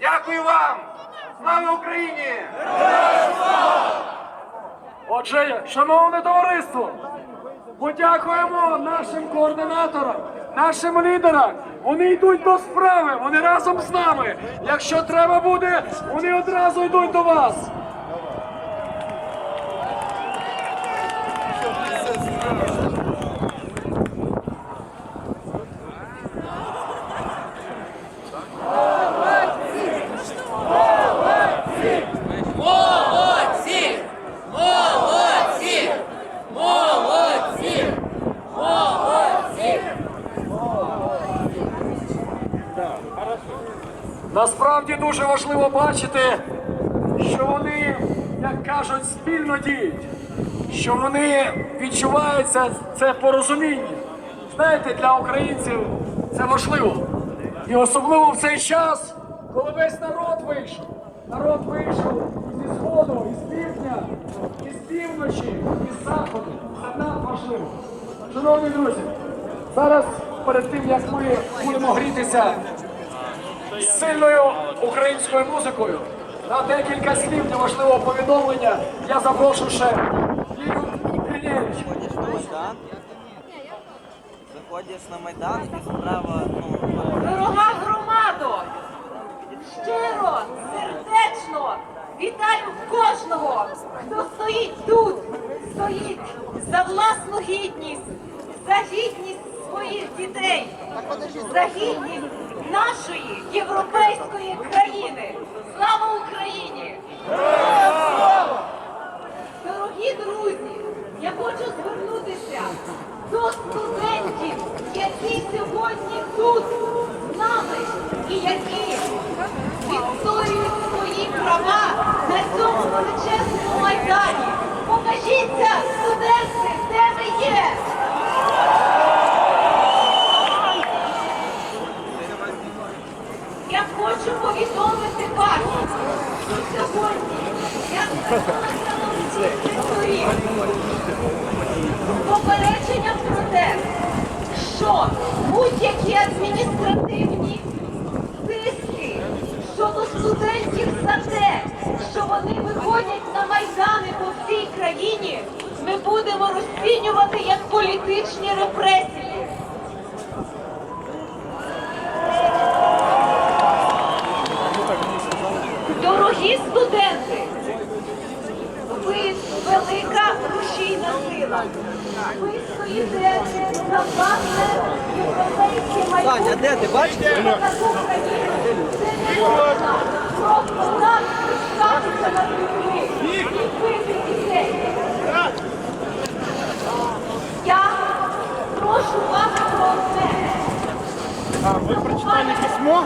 Дякую вам! Слава Україні! Отже, шановне товариство, подякуємо нашим координаторам, нашим лідерам. Вони йдуть до справи, вони разом з нами. Якщо треба буде, вони одразу йдуть до вас. Насправді дуже важливо бачити, що вони, як кажуть, спільно діють, що вони відчуваються це порозуміння. Знаєте, для українців це важливо. І особливо в цей час, коли весь народ вийшов. Народ вийшов зі сходу, із півдня, із півночі, із заходу. Це так важливо. Шановні друзі, зараз перед тим як ми будемо грітися з сильною українською музикою. На декілька слів для важливого повідомлення я запрошую ще Лілю Гринєвич. Заходиш на Майдан, заходиш на Майдан і справа, ну, Дорога громадо! Щиро, сердечно вітаю кожного, хто стоїть тут, стоїть за власну гідність, за гідність своїх дітей, за гідність нашої європейської країни. Слава Україні! Дорогі друзі, я хочу звернутися до студентів, які сьогодні тут з нами і які відстоюють свої права на цьому величезному майдані. Покажіться, студенти, де ви є! Я хочу повідомити вас, що сьогодні я звернулася до всіх секторів з про те, що будь-які адміністративні тиски щодо студентів за те, що вони виходять на майдани по всій країні, ми будемо розцінювати як політичні репресії. Дорогі студенти, ви велика рушійна сила. Ви стоїте за власне європейське майбутнє. Саня, де ти? Бачиш? Це. Це. Я прошу вас про одне. А, ви прочитали письмо?